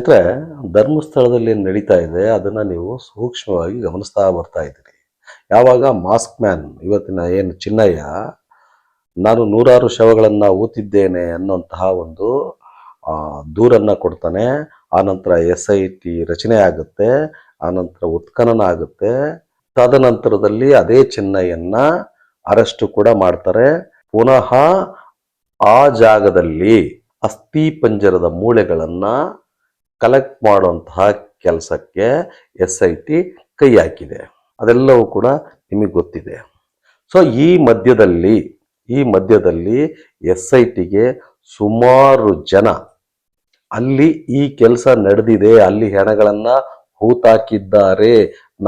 ಸ್ನೇಹಿತರೆ, ಧರ್ಮಸ್ಥಳದಲ್ಲಿ ಏನು ನಡೀತಾ ಇದೆ, ಅದನ್ನ ನೀವು ಸೂಕ್ಷ್ಮವಾಗಿ ಗಮನಿಸ್ತಾ ಬರ್ತಾ ಇದ್ದೀರಿ. ಯಾವಾಗ ಮಾಸ್ಕ್ ಮ್ಯಾನ್ ಇವತ್ತಿನ ಏನು ಚಿನ್ನಯ್ಯ, ನಾನು ನೂರಾರು ಶವಗಳನ್ನು ಊತಿದ್ದೇನೆ ಅನ್ನೋಂತಹ ಒಂದು ದೂರನ್ನು ಕೊಡ್ತಾನೆ ಆನಂತರ ಎಸ್ ಐ ಟಿ ರಚನೆ ಆಗುತ್ತೆ ಆನಂತರ ಉತ್ಖನನ ಆಗುತ್ತೆ, ತದನಂತರದಲ್ಲಿ ಅದೇ ಚಿನ್ನಯ್ಯನ್ನ ಅರೆಸ್ಟು ಕೂಡ ಮಾಡ್ತಾರೆ. ಪುನಃ ಆ ಜಾಗದಲ್ಲಿ ಅಸ್ಥಿ ಪಂಜರದ ಮೂಳೆಗಳನ್ನ ಕಲೆಕ್ಟ್ ಮಾಡುವಂತಹ ಕೆಲಸಕ್ಕೆ ಎಸ್ ಐ ಟಿ ಕೈ ಹಾಕಿದೆ. ಅದೆಲ್ಲವೂ ಕೂಡ ನಿಮಗೆ ಗೊತ್ತಿದೆ. ಸೊ ಈ ಮಧ್ಯದಲ್ಲಿ ಈ ಮಧ್ಯದಲ್ಲಿ ಎಸ್ ಐ ಟಿಗೆ ಸುಮಾರು ಜನ ಅಲ್ಲಿ ಈ ಕೆಲಸ ನಡೆದಿದೆ, ಅಲ್ಲಿ ಹೆಣಗಳನ್ನು ಹೂತಾಕಿದ್ದಾರೆ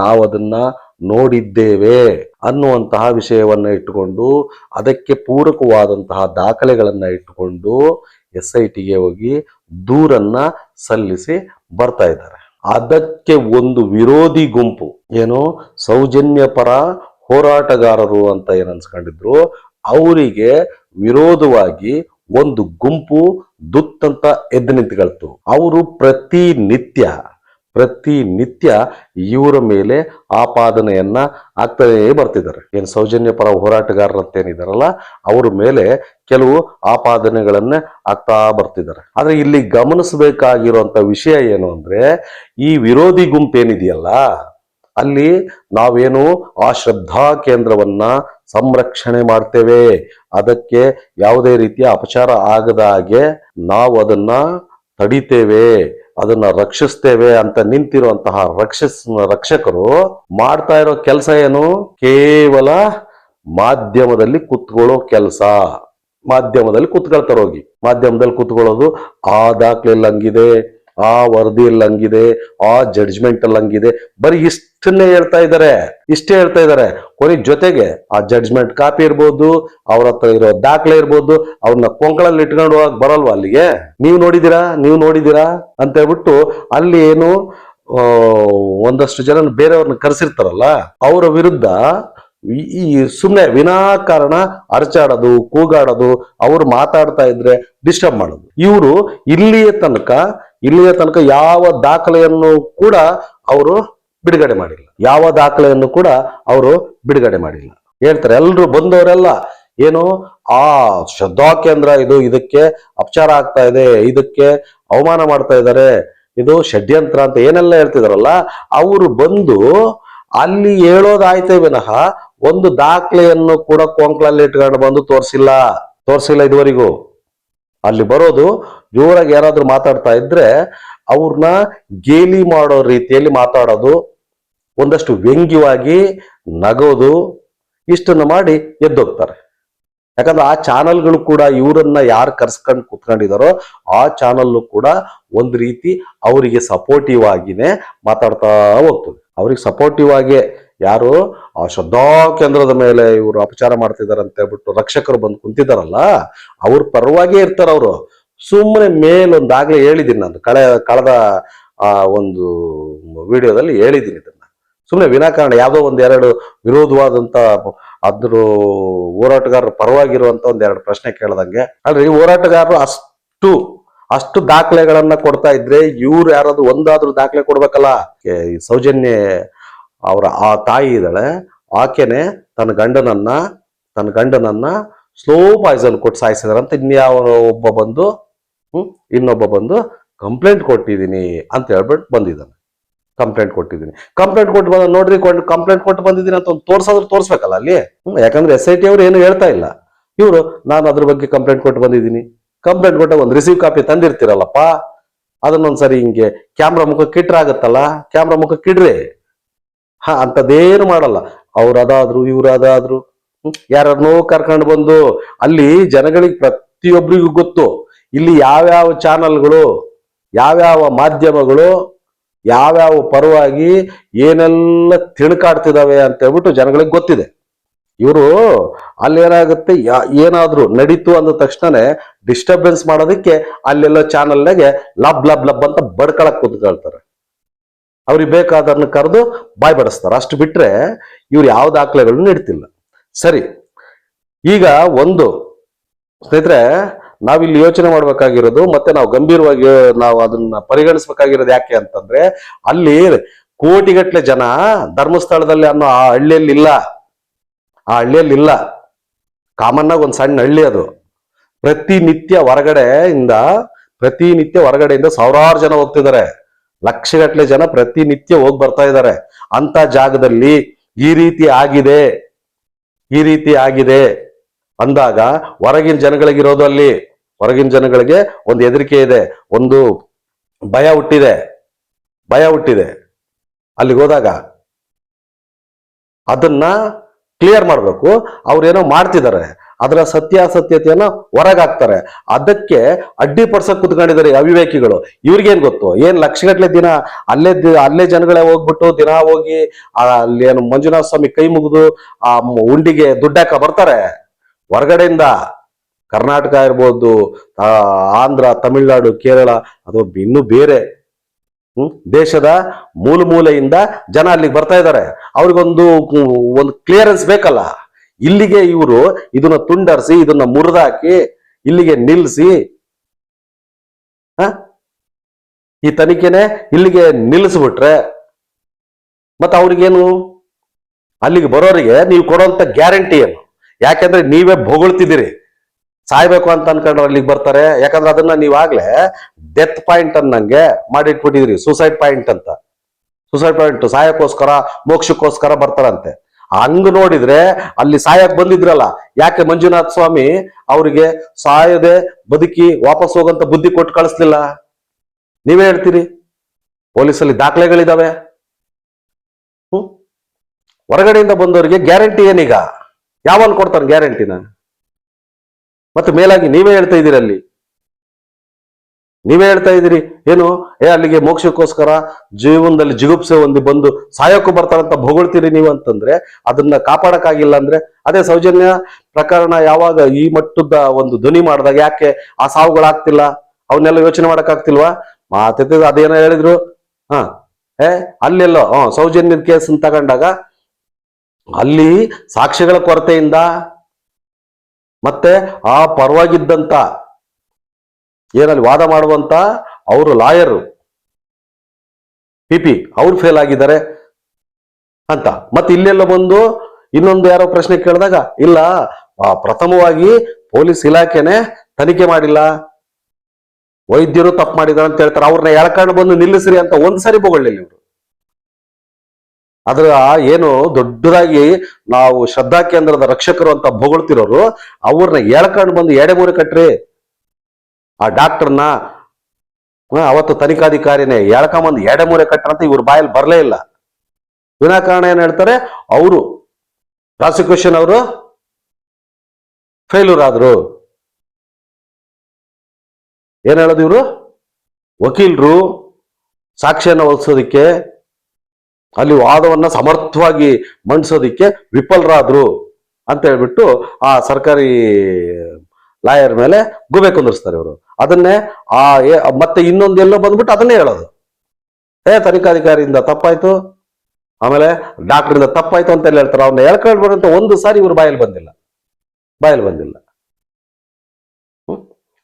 ನಾವು ಅದನ್ನ ನೋಡಿದ್ದೇವೆ ಅನ್ನುವಂತಹ ವಿಷಯವನ್ನು ಇಟ್ಟುಕೊಂಡು, ಅದಕ್ಕೆ ಪೂರಕವಾದಂತಹ ದಾಖಲೆಗಳನ್ನು ಇಟ್ಟುಕೊಂಡು ಎಸ್ ಐ ಟಿಗೆ ಹೋಗಿ ದೂರನ್ನ ಸಲ್ಲಿಸಿ ಬರ್ತಾ ಇದ್ದಾರೆ. ಅದಕ್ಕೆ ಒಂದು ವಿರೋಧಿ ಗುಂಪು, ಏನು, ಸೌಜನ್ಯ ಪರ ಹೋರಾಟಗಾರರು ಅಂತ ಏನ್ ಅನ್ಸ್ಕೊಂಡಿದ್ರು, ಅವರಿಗೆ ವಿರೋಧವಾಗಿ ಒಂದು ಗುಂಪು ದುತ್ತಂತ ಎದ್ದು ನಿಂತ್ಕೊಳ್ತು. ಅವರು ಪ್ರತಿನಿತ್ಯ ಪ್ರತಿನಿತ್ಯ ಇವರ ಮೇಲೆ ಆಪಾದನೆಯನ್ನ ಆಗ್ತಾನೇ ಬರ್ತಿದ್ದಾರೆ. ಏನು ಸೌಜನ್ಯ ಪರ ಹೋರಾಟಗಾರರು ಅಂತ ಏನಿದಾರಲ್ಲ ಅವ್ರ ಮೇಲೆ ಕೆಲವು ಆಪಾದನೆಗಳನ್ನ ಆಗ್ತಾ ಬರ್ತಿದ್ದಾರೆ. ಆದ್ರೆ ಇಲ್ಲಿ ಗಮನಿಸಬೇಕಾಗಿರುವಂತ ವಿಷಯ ಏನು ಅಂದ್ರೆ, ಈ ವಿರೋಧಿ ಗುಂಪು ಏನಿದೆಯಲ್ಲ ಅಲ್ಲಿ ನಾವೇನು ಆ ಶ್ರದ್ಧಾ ಕೇಂದ್ರವನ್ನ ಸಂರಕ್ಷಣೆ ಮಾಡ್ತೇವೆ, ಅದಕ್ಕೆ ಯಾವುದೇ ರೀತಿಯ ಅಪಚಾರ ಆಗದ ಹಾಗೆ ನಾವು ಅದನ್ನ ತಡಿತೇವೆ ಅದನ್ನ ರಕ್ಷಿಸ್ತೇವೆ ಅಂತ ನಿಂತಿರುವಂತಹ ರಕ್ಷಿಸ್, ರಕ್ಷಕರು ಮಾಡ್ತಾ ಇರೋ ಕೆಲಸ ಏನು? ಕೇವಲ ಮಾಧ್ಯಮದಲ್ಲಿ ಕುತ್ಕೊಳ್ಳೋ ಕೆಲಸ. ಮಾಧ್ಯಮದಲ್ಲಿ ಕುತ್ಕೊಳ್ತಾರೋಗಿ ಮಾಧ್ಯಮದಲ್ಲಿ ಕುತ್ಕೊಳ್ಳೋದು, ಆ ದಾಖಲೆ ಹಂಗಿದೆ ಆ ವರದಿಯಲ್ಲಿ ಹಂಗಿದೆ ಆ ಜಡ್ಜ್ಮೆಂಟ್ ಅಲ್ಲಿ ಹಂಗಿದೆ ಬರೀ ಇಷ್ಟನ್ನೇ ಹೇಳ್ತಾ ಇದ್ದಾರೆ. ಇಷ್ಟೇ ಹೇಳ್ತಾ ಇದ್ದಾರೆ. ಕೊನೆ ಜೊತೆಗೆ ಆ ಜಡ್ಜ್ಮೆಂಟ್ ಕಾಪಿ ಇರ್ಬೋದು, ಅವ್ರ ಹತ್ರ ಇರೋ ದಾಖಲೆ ಇರ್ಬೋದು, ಅವ್ರನ್ನ ಕೊಂಕಳಲ್ಲಿ ಇಟ್ಕೊಂಡು ಹೋಗಕ್ ಬರಲ್ವಾ ಅಲ್ಲಿಗೆ? ನೀವು ನೋಡಿದಿರಾ ನೀವು ನೋಡಿದಿರಾ ಅಂತ ಹೇಳ್ಬಿಟ್ಟು ಅಲ್ಲಿ ಏನು ಒಂದಷ್ಟು ಜನ ಬೇರೆಯವ್ರನ್ನ ಕರೆಸಿರ್ತಾರಲ್ಲ, ಅವರ ವಿರುದ್ಧ ಈ- ಸುಮ್ಮನೆ ವಿನಾಕಾರಣ ಅರಚಾಡೋದು, ಕೂಗಾಡೋದು, ಅವರು ಮಾತಾಡ್ತಾ ಇದ್ರೆ ಡಿಸ್ಟರ್ಬ್ ಮಾಡೋದು. ಇವರು ಇಲ್ಲಿಯ ತನಕ ಇಲ್ಲಿಯ ತನಕ ಯಾವ ದಾಖಲೆಯನ್ನು ಕೂಡ ಅವರು ಬಿಡುಗಡೆ ಮಾಡಿಲ್ಲ. ಯಾವ ದಾಖಲೆಯನ್ನು ಕೂಡ ಅವರು ಬಿಡುಗಡೆ ಮಾಡಿಲ್ಲ. ಹೇಳ್ತಾರೆ ಎಲ್ಲರೂ ಬಂದವರೆಲ್ಲ ಏನು, ಆ ಶ್ರದ್ಧಾ ಕೇಂದ್ರ ಇದು ಇದಕ್ಕೆ ಅಪಚಾರ ಆಗ್ತಾ ಇದೆ, ಇದಕ್ಕೆ ಅವಮಾನ ಮಾಡ್ತಾ ಇದ್ದಾರೆ, ಇದು ಷಡ್ಯಂತ್ರ ಅಂತ ಏನೆಲ್ಲ ಹೇಳ್ತಿದಾರಲ್ಲ, ಅವರು ಬಂದು ಅಲ್ಲಿ ಹೇಳೋದಾಯ್ತೇ ವಿನಃ ಒಂದು ದಾಖಲೆಯನ್ನು ಕೂಡ ಕೊಂಕ್ಲಲ್ಲಿ ಇಟ್ಕೊಂಡು ಬಂದು ತೋರಿಸಿಲ್ಲ. ತೋರಿಸಿಲ್ಲ ಇದುವರೆಗೂ. ಅಲ್ಲಿ ಬರೋದು ಜೋರಾಗಿ ಯಾರಾದ್ರೂ ಮಾತಾಡ್ತಾ ಇದ್ರೆ ಅವ್ರನ್ನ ಗೇಲಿ ಮಾಡೋ ರೀತಿಯಲ್ಲಿ ಮಾತಾಡೋದು, ಒಂದಷ್ಟು ವ್ಯಂಗ್ಯವಾಗಿ ನಗೋದು, ಇಷ್ಟನ್ನು ಮಾಡಿ ಎದ್ದೋಗ್ತಾರೆ. ಯಾಕಂದ್ರೆ ಆ ಚಾನಲ್ಗಳು ಕೂಡ ಇವರನ್ನ ಯಾರು ಕರ್ಸ್ಕೊಂಡು ಕುತ್ಕೊಂಡಿದಾರೋ ಆ ಚಾನಲ್ ಕೂಡ ಒಂದು ರೀತಿ ಅವರಿಗೆ ಸಪೋರ್ಟಿವ್ ಆಗಿನೇ ಮಾತಾಡ್ತಾ ಹೋಗ್ತದೆ. ಅವ್ರಿಗೆ ಸಪೋರ್ಟಿವ್ ಆಗಿ ಯಾರು? ಆ ಶ್ರದ್ಧಾ ಕೇಂದ್ರದ ಮೇಲೆ ಇವರು ಅಪಚಾರ ಮಾಡ್ತಿದ್ದಾರೆ ಅಂತ ಹೇಳ್ಬಿಟ್ಟು ರಕ್ಷಕರು ಬಂದು ಕುಂತಿದ್ದಾರಲ್ಲ ಅವ್ರ ಪರವಾಗೇ ಇರ್ತಾರ ಅವರು. ಸುಮ್ಮನೆ ಮೇಲೊಂದಾಗ್ಲೇ ಹೇಳಿದ್ದೀನಿ ನಾನು. ಕಳೆ, ಕಳೆದ, ಆ, ಒಂದು ವಿಡಿಯೋದಲ್ಲಿ ಹೇಳಿದ್ದೀನಿ ಇದನ್ನ. ಸುಮ್ಮನೆ ವಿನಾಕಾರಣ, ಯಾವುದೋ ಒಂದು ಎರಡು ವಿರೋಧವಾದಂತ ಅದ್ರ ಹೋರಾಟಗಾರರ ಪರವಾಗಿರುವಂತ ಒಂದ್ ಎರಡು ಪ್ರಶ್ನೆ ಕೇಳ್ದಂಗೆ. ಅಲ್ರಿ ಹೋರಾಟಗಾರರು ಅಷ್ಟು ಅಷ್ಟು ದಾಖಲೆಗಳನ್ನ ಕೊಡ್ತಾ ಇದ್ರೆ ಇವ್ರು ಯಾರಾದ್ರೂ ಒಂದಾದ್ರೂ ದಾಖಲೆ ಕೊಡ್ಬೇಕಲ್ಲ? ಈ ಸೌಜನ್ಯ ಅವರ ಆ ತಾಯಿ ಇದ್ದಾಳೆ. ಆಕೆನೆ ತನ್ನ ಗಂಡನನ್ನ ತನ್ನ ಗಂಡನನ್ನ ಸ್ಲೋ ಪಾಯ್ಸನ್ ಕೊಟ್ಟು ಸಾಯಿಸಿದಾರಂತ ಇನ್ಯಾವ ಒಬ್ಬ ಬಂದು ಇನ್ನೊಬ್ಬ ಬಂದು ಕಂಪ್ಲೇಂಟ್ ಕೊಟ್ಟಿದ್ದೀನಿ ಅಂತ ಹೇಳ್ಬಿಟ್ಟು ಬಂದಿದ್ದಾನೆ. ಕಂಪ್ಲೇಂಟ್ ಕೊಟ್ಟಿದ್ದೀನಿ. ಕಂಪ್ಲೇಂಟ್ ಕೊಟ್ಟು ಬಂದ ನೋಡ್ರಿ ಕಂಪ್ಲೇಂಟ್ ಕೊಟ್ಟು ಬಂದಿದ್ದೀನಿ ಅಂತ ಒಂದು ತೋರ್ಸಾದ್ರೂ ತೋರ್ಸ್ಬೇಕಲ್ಲ ಅಲ್ಲಿ? ಯಾಕಂದ್ರೆ ಎಸ್ ಐ ಟಿ ಅವರು ಏನು ಹೇಳ್ತಾ ಇಲ್ಲ. ಇವರು, ನಾನು ಅದ್ರ ಬಗ್ಗೆ ಕಂಪ್ಲೇಂಟ್ ಕೊಟ್ಟು ಬಂದಿದ್ದೀನಿ. ಕಂಪ್ಲೇಂಟ್ ಕೊಟ್ಟ ಒಂದು ರಿಸೀವ್ ಕಾಪಿ ತಂದಿರ್ತೀರಲ್ಲಪ್ಪ. ಅದನ್ನೊಂದ್ಸರಿ ಹಿಂಗೆ ಕ್ಯಾಮ್ರಾ ಮುಖ ಕಿಟ್ರಾಗತ್ತಲ್ಲ? ಕ್ಯಾಮ್ರಾ ಮುಖ ಇಡ್ರಿ ಹಾ, ಅಂತದೇನು ಮಾಡಲ್ಲ. ಅವ್ರು ಅದಾದ್ರು ಇವ್ರು ಅದಾದ್ರು ಯಾರನ್ನೋ ಕರ್ಕೊಂಡು ಬಂದು ಅಲ್ಲಿ ಜನಗಳಿಗೆ ಪ್ರತಿಯೊಬ್ಬರಿಗೂ ಗೊತ್ತು. ಇಲ್ಲಿ ಯಾವ್ಯಾವ ಚಾನಲ್ಗಳು, ಯಾವ್ಯಾವ ಮಾಧ್ಯಮಗಳು, ಯಾವ್ಯಾವ ಪರವಾಗಿ ಏನೆಲ್ಲ ತಿಳ್ಕಾಡ್ತಿದಾವೆ ಅಂತ ಹೇಳ್ಬಿಟ್ಟು ಜನಗಳಿಗೆ ಗೊತ್ತಿದೆ. ಇವರು ಅಲ್ಲೇನಾಗುತ್ತೆ ಏನಾದ್ರೂ ನಡೀತು ಅಂದ ತಕ್ಷಣನೇ ಡಿಸ್ಟರ್ಬೆನ್ಸ್ ಮಾಡೋದಕ್ಕೆ ಅಲ್ಲೆಲ್ಲ ಚಾನಲ್ನಾಗೆ ಲಬ್ ಲಬ್ ಲಬ್ ಅಂತ ಬಡ್ಕೊಳಕ್ ಕೂತ್ಕೊಳ್ತಾರೆ. ಅವ್ರಿಗೆ ಬೇಕಾದನ್ನ ಕರೆದು ಬಾಯ್ ಬಡಿಸ್ತಾರೆ ಅಷ್ಟು ಬಿಟ್ರೆ ಇವ್ರು ಯಾವ ದಾಖಲೆಗಳನ್ನು ನೀಡ್ತಿಲ್ಲ ಸರಿ, ಈಗ ಒಂದು, ಸ್ನೇಹಿತರೆ, ನಾವಿಲ್ಲಿ ಯೋಚನೆ ಮಾಡ್ಬೇಕಾಗಿರೋದು, ಮತ್ತೆ ನಾವು ಗಂಭೀರವಾಗಿ ನಾವು ಅದನ್ನ ಪರಿಗಣಿಸ್ಬೇಕಾಗಿರೋದು ಯಾಕೆ ಅಂತಂದ್ರೆ, ಅಲ್ಲಿ ಕೋಟಿಗಟ್ಲೆ ಜನ ಧರ್ಮಸ್ಥಳದಲ್ಲಿ ಅನ್ನೋ ಆ ಹಳ್ಳಿಯಲ್ಲಿ ಇಲ್ಲ ಆ ಹಳ್ಳಿಯಲ್ಲಿ ಇಲ್ಲ ಕಾಮನ್ ಆಗಿ ಒಂದು ಸಣ್ಣ ಹಳ್ಳಿ ಅದು. ಪ್ರತಿನಿತ್ಯ ಹೊರಗಡೆಯಿಂದ ಪ್ರತಿನಿತ್ಯ ಹೊರಗಡೆಯಿಂದ ಸಾವಿರಾರು ಜನ ಹೋಗ್ತಿದ್ದಾರೆ. ಲಕ್ಷಗಟ್ಲೆ ಜನ ಪ್ರತಿನಿತ್ಯ ಹೋಗಿ ಬರ್ತಾ ಇದ್ದಾರೆ ಅಂತ ಜಾಗದಲ್ಲಿ ಈ ರೀತಿ ಆಗಿದೆ, ಈ ರೀತಿ ಆಗಿದೆ ಅಂದಾಗ ಹೊರಗಿನ ಜನಗಳಿಗಿರೋದು ಅಲ್ಲಿ. ಹೊರಗಿನ ಜನಗಳಿಗೆ ಒಂದು ಹೆದರಿಕೆ ಇದೆ, ಒಂದು ಭಯ ಹುಟ್ಟಿದೆ ಭಯ ಹುಟ್ಟಿದೆ. ಅಲ್ಲಿಗೆ ಹೋದಾಗ ಅದನ್ನ ಕ್ಲಿಯರ್ ಮಾಡಬೇಕು. ಅವ್ರೇನೋ ಮಾಡ್ತಿದ್ದಾರೆ. ಅದರ ಸತ್ಯಾಸತ್ಯತೆಯನ್ನ ಹೊರಗಾಕ್ತಾರೆ. ಅದಕ್ಕೆ ಅಡ್ಡಿಪಡಿಸಕ್ ಕುತ್ಕೊಂಡಿದ್ದಾರೆ ಈ ಅವಿವೇಕಿಗಳು. ಇವ್ರಿಗೇನ್ ಗೊತ್ತು? ಏನ್ ಲಕ್ಷಗಟ್ಲೆ ದಿನ ಅಲ್ಲೇ ಅಲ್ಲೇ ಜನಗಳೇ ಹೋಗ್ಬಿಟ್ಟು ದಿನ ಹೋಗಿ ಅಲ್ಲಿ ಏನು ಮಂಜುನಾಥ ಸ್ವಾಮಿ ಕೈ ಮುಗಿದು, ಆ, ಉಂಡಿಗೆ ದುಡ್ಡಾಕ ಬರ್ತಾರೆ. ಹೊರಗಡೆಯಿಂದ ಕರ್ನಾಟಕ ಇರ್ಬೋದು ಆಂಧ್ರ, ತಮಿಳ್ನಾಡು, ಕೇರಳ ಅಥವಾ ಇನ್ನೂ ಬೇರೆ. ಹ್ಮ್? ದೇಶದ ಮೂಲ ಮೂಲೆಯಿಂದ ಜನ ಅಲ್ಲಿಗೆ ಬರ್ತಾ ಇದ್ದಾರೆ. ಅವ್ರಿಗೊಂದು, ಒಂದು ಕ್ಲಿಯರೆನ್ಸ್ ಬೇಕಲ್ಲ. ಇಲ್ಲಿಗೆ ಇವರು ಇದನ್ನ ತುಂಡರಿಸಿ, ಇದನ್ನ ಮುರಿದಾಕಿ ಇಲ್ಲಿಗೆ ನಿಲ್ಲಿಸಿ? ಈ ತನಿಖೆನೆ ಇಲ್ಲಿಗೆ ನಿಲ್ಲಿಸ್ಬಿಟ್ರೆ ಮತ್ತೆ ಅವ್ರಿಗೇನು? ಅಲ್ಲಿಗೆ ಬರೋರಿಗೆ ನೀವು ಕೊಡೋಂತ ಗ್ಯಾರಂಟಿ ಏನು? ಯಾಕೆಂದ್ರೆ ನೀವೇ ಬೊಗಳ್ತಿದ್ದೀರಿ. ಸಾಯ್ಬೇಕು ಅಂತ ಅನ್ಕೊಂಡ್ರೆ ಅಲ್ಲಿಗೆ ಬರ್ತಾರೆ. ಯಾಕಂದ್ರೆ ಅದನ್ನ ನೀವಾಗ್ಲೇ ಡೆತ್ ಪಾಯಿಂಟ್ ಅನ್ನಂಗೆ ಮಾಡಿಟ್ಬಿಟ್ಟಿದ್ರಿ ಸೂಸೈಡ್ ಪಾಯಿಂಟ್ ಅಂತ. ಸೂಸೈಡ್ ಪಾಯಿಂಟ್ ಸಾಯಕ್ಕೋಸ್ಕರ, ಮೋಕ್ಷಕ್ಕೋಸ್ಕರ ಬರ್ತಾರಂತೆ. ಹಂಗ್ ನೋಡಿದ್ರೆ ಅಲ್ಲಿ ಸಾಯಕ್ ಬಂದಿದ್ರಲ್ಲ. ಯಾಕೆ ಮಂಜುನಾಥ ಸ್ವಾಮಿ ಅವರಿಗೆ ಸಾಯದೆ ಬದುಕಿ ವಾಪಸ್ ಹೋಗಂತ ಬುದ್ಧಿ ಕೊಟ್ಟು ಕಳಿಸ್ಲಿಲ್ಲ? ನೀವೇ ಹೇಳ್ತೀರಿ? ಪೊಲೀಸಲ್ಲಿ ದಾಖಲೆಗಳಿದಾವೆ. ಹೊರಗಡೆಯಿಂದ ಬಂದವರಿಗೆ ಗ್ಯಾರಂಟಿ ಏನೀಗ? ಯಾವನ್ ಕೊಡ್ತಾನೆ ಗ್ಯಾರಂಟಿನ? ಮತ್ತೆ ಮೇಲಾಗಿ ನೀವೇ ಹೇಳ್ತಾ ಇದ್ದೀರಿ ಅಲ್ಲಿ. ನೀವೇ ಹೇಳ್ತಾ ಇದ್ದೀರಿ, ಏನು, ಏ, ಅಲ್ಲಿಗೆ ಮೋಕ್ಷಕ್ಕೋಸ್ಕರ ಜೀವನದಲ್ಲಿ ಜಿಗುಪ್ಸೆ ಹೊಂದಿ ಬಂದು ಸಾಯಕ್ಕೂ ಬರ್ತಾರಂತ ಭೋಗಳ್ತೀರಿ ನೀವು ಅಂತಂದ್ರೆ, ಅದನ್ನ ಕಾಪಾಡಕ್ಕಾಗಿಲ್ಲ ಅಂದ್ರೆ, ಅದೇ ಸೌಜನ್ಯ ಪ್ರಕರಣ ಯಾವಾಗ ಈ ಮಟ್ಟದ ಒಂದು ಧ್ವನಿ ಮಾಡಿದಾಗ ಯಾಕೆ ಆ ಸಾವುಗಳಾಗ್ತಿಲ್ಲ? ಅವನ್ನೆಲ್ಲ ಯೋಚನೆ ಮಾಡಕ್ಕಾಗ್ತಿಲ್ವಾ? ಮಾತೆ ಅದೇನೋ ಹೇಳಿದ್ರು. ಹ, ಏ, ಅಲ್ಲೆಲ್ಲೋ ಹ್ಮ್ ಸೌಜನ್ಯದ ಕೇಸ್ ತಗೊಂಡಾಗ ಅಲ್ಲಿ ಸಾಕ್ಷಿಗಳ ಕೊರತೆಯಿಂದ ಮತ್ತೆ ಆ ಪರವಾಗಿದ್ದಂತ ಏನಲ್ಲಿ ವಾದ ಮಾಡುವಂತ ಅವರು ಲಾಯರ್. ಪಿಪಿ ಅವ್ರು ಫೇಲ್ ಆಗಿದ್ದಾರೆ ಅಂತ. ಮತ್ತೆ ಇಲ್ಲೆಲ್ಲ ಬಂದು ಇನ್ನೊಂದು ಯಾರೋ ಪ್ರಶ್ನೆ ಕೇಳಿದಾಗ, ಇಲ್ಲ ಪ್ರಥಮವಾಗಿ ಪೊಲೀಸ್ ಇಲಾಖೆನೆ ತನಿಖೆ ಮಾಡಿಲ್ಲ. ವೈದ್ಯರು ತಪ್ಪು ಮಾಡಿದ್ದಾರೆ ಅಂತ ಹೇಳ್ತಾರೆ. ಅವ್ರನ್ನ ಎಳ್ಕೊಂಡು ಬಂದು ನಿಲ್ಲಿಸ್ರಿ ಅಂತ ಒಂದ್ ಸರಿ ಬೊಗಳಿಲ್ಲ ಇವರು ಅದ್ರ ಏನು ದೊಡ್ಡದಾಗಿ ನಾವು ಶ್ರದ್ಧಾ ಕೇಂದ್ರದ ರಕ್ಷಕರು ಅಂತ ಬೊಗಳ್ತಿರೋರು, ಅವ್ರನ್ನ ಎಳ್ಕೊಂಡು ಬಂದು ಎಡೆಮೂರಿ ಕಟ್ರಿ. ಆ ಡಾಕ್ಟರ್ನ ಅವತ್ತು ತನಿಖಾಧಿಕಾರಿನೇ ಹೇಳ್ಕೊಂಬಂದು ಎಡೆ ಮೂರೆ ಕಟ್ಟರಂತ ಇವ್ರ ಬಾಯಲ್ಲಿ ಬರಲೇ ಇಲ್ಲ. ವಿನಾಕಾರಣ ಏನ್ ಹೇಳ್ತಾರೆ? ಅವರು, ಪ್ರಾಸಿಕ್ಯೂಷನ್ ಅವರು ಫೇಲ್ಯೂರ್ ಆದ್ರು. ಏನ್ ಹೇಳೋದು ಇವರು? ವಕೀಲರು ಸಾಕ್ಷಿಯನ್ನು ಒಲಿಸೋದಕ್ಕೆ ಅಲ್ಲಿ ವಾದವನ್ನ ಸಮರ್ಥವಾಗಿ ಮಂಡಿಸೋದಿಕ್ಕೆ ವಿಫಲರಾದ್ರು ಅಂತ ಹೇಳ್ಬಿಟ್ಟು ಆ ಸರ್ಕಾರಿ ಲಾಯರ್ ಮೇಲೆ ಗುಬೆ ಕುಂದಿರ್ಸ್ತಾರೆ ಇವರು. ಅದನ್ನೇ ಆ ಮತ್ತೆ ಮತ್ತೆ ಇನ್ನೊಂದೆಲ್ಲೋ ಬಂದ್ಬಿಟ್ಟು ಅದನ್ನೇ ಹೇಳೋದು. ಏ, ತನಿಖಾಧಿಕಾರಿಯಿಂದ ತಪ್ಪಾಯ್ತು? ಆಮೇಲೆ ಡಾಕ್ಟರಿಂದ ತಪ್ಪಾಯ್ತು ಅಂತ ಎಲ್ಲ ಹೇಳ್ತಾರೆ. ಅವ್ನ ಹೇಳ್ಕೊಂಡು ಅಂತ ಒಂದು ಸಾರಿ ಇವ್ರು ಬಾಯಲ್ಲಿ ಬಂದಿಲ್ಲ. ಬಾಯಲ್ಲಿ ಬಂದಿಲ್ಲ?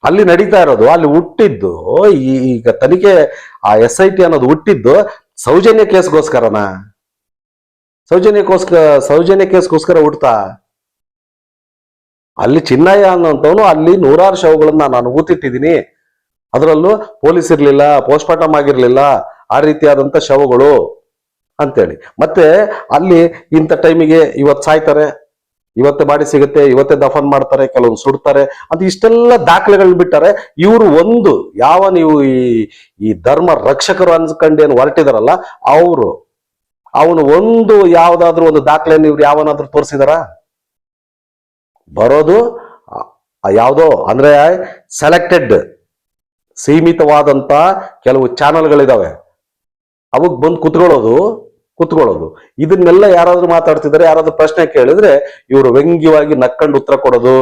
ಅಲ್ಲಿ ನಡೀತಾ ಇರೋದು, ಅಲ್ಲಿ ಹುಟ್ಟಿದ್ದು ಈಗ ತನಿಖೆ, ಆ ಎಸ್ ಐ ಟಿ ಅನ್ನೋದು ಹುಟ್ಟಿದ್ದು ಸೌಜನ್ಯ ಕೇಸ್ಗೋಸ್ಕರನಾ? ಸೌಜನ್ಯಕ್ಕೋಸ್ಕರ ಸೌಜನ್ಯ ಕೇಸ್ಗೋಸ್ಕರ ಹುಡ್ತಾ ಅಲ್ಲಿ ಚಿನ್ನಯ್ಯ ಅನ್ನೋಂಥವನು ಅಲ್ಲಿ ನೂರಾರು ಶವಗಳನ್ನ ನಾನು ಊತಿಟ್ಟಿದ್ದೀನಿ ಅದರಲ್ಲೂ ಪೊಲೀಸ್ ಇರಲಿಲ್ಲ ಪೋಸ್ಟ್ಮಾರ್ಟಮ್ ಆಗಿರಲಿಲ್ಲ, ಆ ರೀತಿಯಾದಂಥ ಶವಗಳು ಅಂತೇಳಿ. ಮತ್ತೆ ಅಲ್ಲಿ ಇಂಥ ಟೈಮಿಗೆ ಇವತ್ತು ಸಾಯ್ತಾರೆ, ಇವತ್ತೇ ಬಾಡಿ ಸಿಗುತ್ತೆ, ಇವತ್ತೇ ದಫನ್ ಮಾಡ್ತಾರೆ ಕೆಲವೊಂದು ಸುಡ್ತಾರೆ, ಅಂತ ಇಷ್ಟೆಲ್ಲ ದಾಖಲೆಗಳನ್ನ ಬಿಟ್ಟಾರೆ. ಇವರು ಒಂದು, ಯಾವ ನೀವು ಈ ಈ ಧರ್ಮ ರಕ್ಷಕರು ಅನ್ಸ್ಕೊಂಡು ಏನು ಹೊರಟಿದಾರಲ್ಲ, ಅವರು. ಅವನು ಒಂದು ಯಾವ್ದಾದ್ರು ಒಂದು ದಾಖಲೆಯನ್ನು ಇವ್ರು ಯಾವನಾದ್ರೂ ತೋರಿಸಿದಾರ? ಬರೋದು ಯಾವುದೋ, ಅಂದರೆ ಸೆಲೆಕ್ಟೆಡ್ ಸೀಮಿತವಾದಂಥ ಕೆಲವು ಚಾನಲ್ಗಳಿದ್ದಾವೆ ಅವಾಗ ಬಂದು ಕುತ್ಕೊಳ್ಳೋದು ಕುತ್ಕೊಳ್ಳೋದು. ಇದನ್ನೆಲ್ಲ ಯಾರಾದರೂ ಮಾತಾಡ್ತಿದ್ದಾರೆ ಯಾರಾದರೂ ಪ್ರಶ್ನೆ ಕೇಳಿದ್ರೆ ಇವರು ವ್ಯಂಗ್ಯವಾಗಿ ನಕ್ಕಂಡು ಉತ್ತರ ಕೊಡೋದು.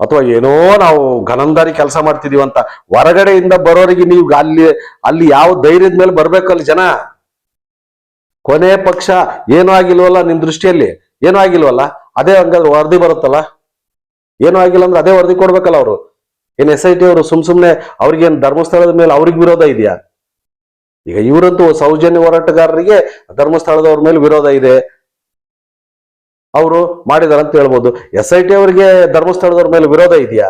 ಅಥವಾ ಏನೋ ನಾವು ಘನಂದಾರಿ ಕೆಲಸ ಮಾಡ್ತಿದೀವಿ ಅಂತ ಹೊರಗಡೆಯಿಂದ ಬರೋರಿಗೆ ನೀವು ಅಲ್ಲಿ ಅಲ್ಲಿ ಯಾವ ಧೈರ್ಯದ ಮೇಲೆ ಬರ್ಬೇಕು ಅಲ್ಲಿ ಜನ? ಕೊನೆ ಪಕ್ಷ ಏನೂ ಆಗಿಲ್ವಲ್ಲ ನಿಮ್ ದೃಷ್ಟಿಯಲ್ಲಿ? ಏನೂ ಆಗಿಲ್ವಲ್ಲ? ಅದೇ ಹಂಗಾದ್ರೆ ವರದಿ ಬರುತ್ತಲ್ಲ? ಏನೂ ಆಗಿಲ್ಲ ಅಂದ್ರೆ ಅದೇ ವರದಿ ಕೊಡ್ಬೇಕಲ್ಲ ಅವರು. ಏನ್ ಎಸ್ ಐ ಟಿ ಅವರು ಸುಮ್ ಸುಮ್ನೆ ಅವ್ರಿಗೇನ್ ಧರ್ಮಸ್ಥಳದ ಮೇಲೆ ಅವ್ರಿಗೆ ವಿರೋಧ ಇದೆಯಾ? ಈಗ ಇವರಂತೂ ಸೌಜನ್ಯ ಹೋರಾಟಗಾರರಿಗೆ ಧರ್ಮಸ್ಥಳದವ್ರ ಮೇಲೆ ವಿರೋಧ ಇದೆ. ಅವರು ಮಾಡಿದಾರೆ ಅಂತ ಹೇಳ್ಬೋದು. ಎಸ್ ಐ ಟಿ ಅವರಿಗೆ ಧರ್ಮಸ್ಥಳದವ್ರ ಮೇಲೆ ವಿರೋಧ ಇದೆಯಾ?